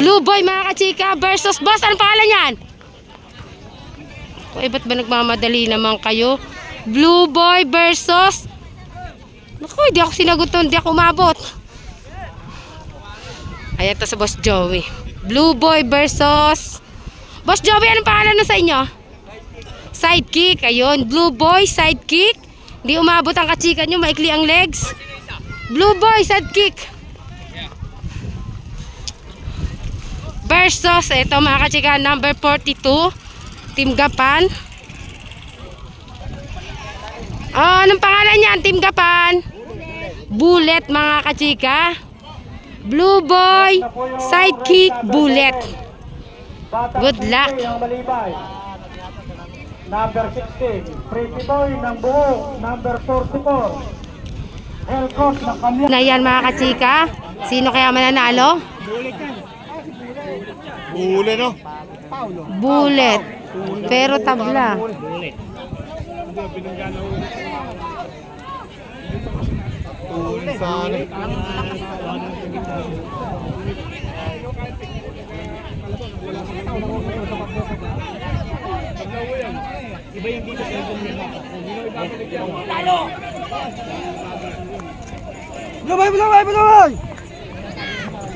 Blue Boy mga kachika versus boss. Anong pangalan yan? Uy, ba't ba nagmamadali naman kayo? Blue Boy versus... Naku, hindi ako sinagot to, hindi ako umabot. Ayan to sa Boss Joey. Blue Boy versus... Boss Joey, anong pangalan na sa inyo? Sidekick. Ayun, Blue Boy, sidekick. Hindi umabot ang kachika nyo, maikli ang legs. Blue Boy, sidekick. Versus, ito mga kachika, number 42. Team Gapan. Oh, anong pangalan niyan, Team Gapan? Bullet, mga kachika. Blue Boy, sidekick, bullet. Good luck. Number 16, Pretty Boy ng buo. Number 44, Hellcourt ng kamya. Na yan, mga kachika. Sino kaya mananalo? Huli no? Bullet. Pero tabla. Huli sa ano.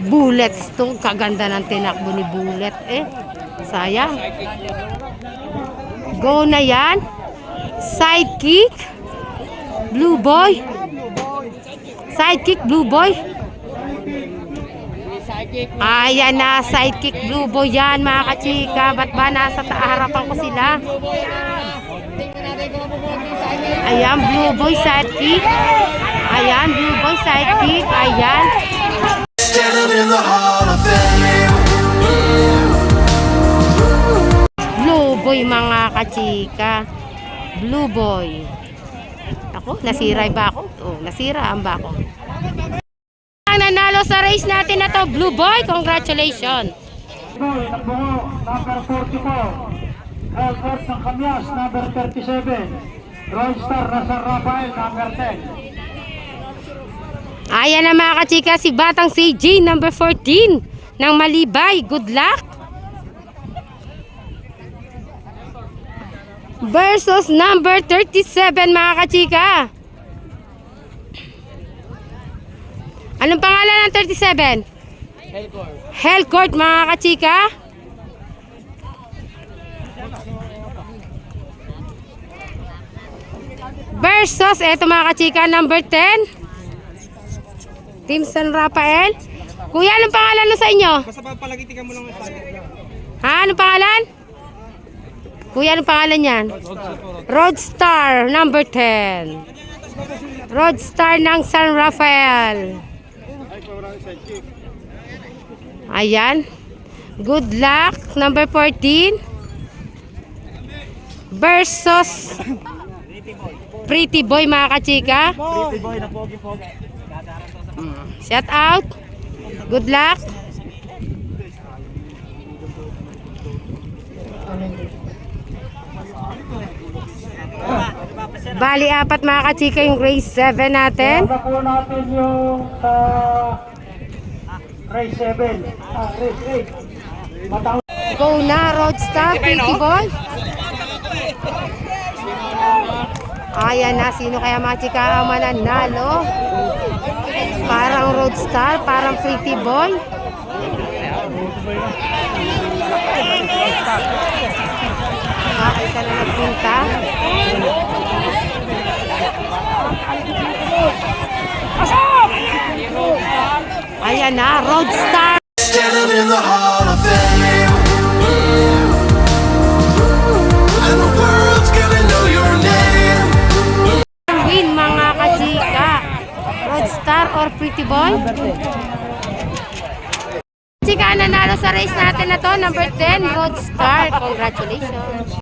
Bullets tong kaganda ng tinakbo ni Bullet eh. Sayang. Go na yan. Sidekick. Blue boy. Sidekick blue boy. Ayan na, sidekick blue boy yan mga kachika. Ba't ba nasa harapan ko sila? Ayan, blue boy sidekick. Ayan, blue boy sidekick. Ayan. Standing in the Hall of Fame. Blue boy mga kachika. Blue boy. Ako, nasira ba ako? Oh, nasira ang ba ako? Ang nanalo sa race natin na to, Blue boy. Congratulations. Boy ng buo. Number 44, Hellcourt ng kamyas. Number 37, Roystar na San Rafael. Number 10. Ayan na mga kachika, si Batang CJ number 14 ng Malibay. Good luck. Versus number 37 mga kachika. Anong pangalan ng 37? Hellcourt. Hellcourt mga kachika. Versus, eto mga kachika, number 10. Team San Rafael. Kuya, anong pangalan sa inyo? Basta pagpalagitikan mo lang. Ha? Anong pangalan? Kuya, anong pangalan yan? Roadstar, number 10. Roadstar ng San Rafael. Ayan. Good luck, number 14. Versus Pretty Boy, mga kachika. Pretty Boy na pogi-pogi. Shout out. Good luck. Bali apat mga kachika yung race 7 natin. Kaya po natin yung sa race 7. Ah, race 8. Matang Go na, Roadstar, Pretty Boy. Ayan na, sino kaya mga chika mananalo? Parang Roadstar, parang Pretty Boy. Ah, isa na nagpunta. Ayan na, Roadstar. Standing in the Hall of Fame. Or Pretty Boy? Chika, nanalo sa race natin na to, number 10, Roadstar. Congratulations.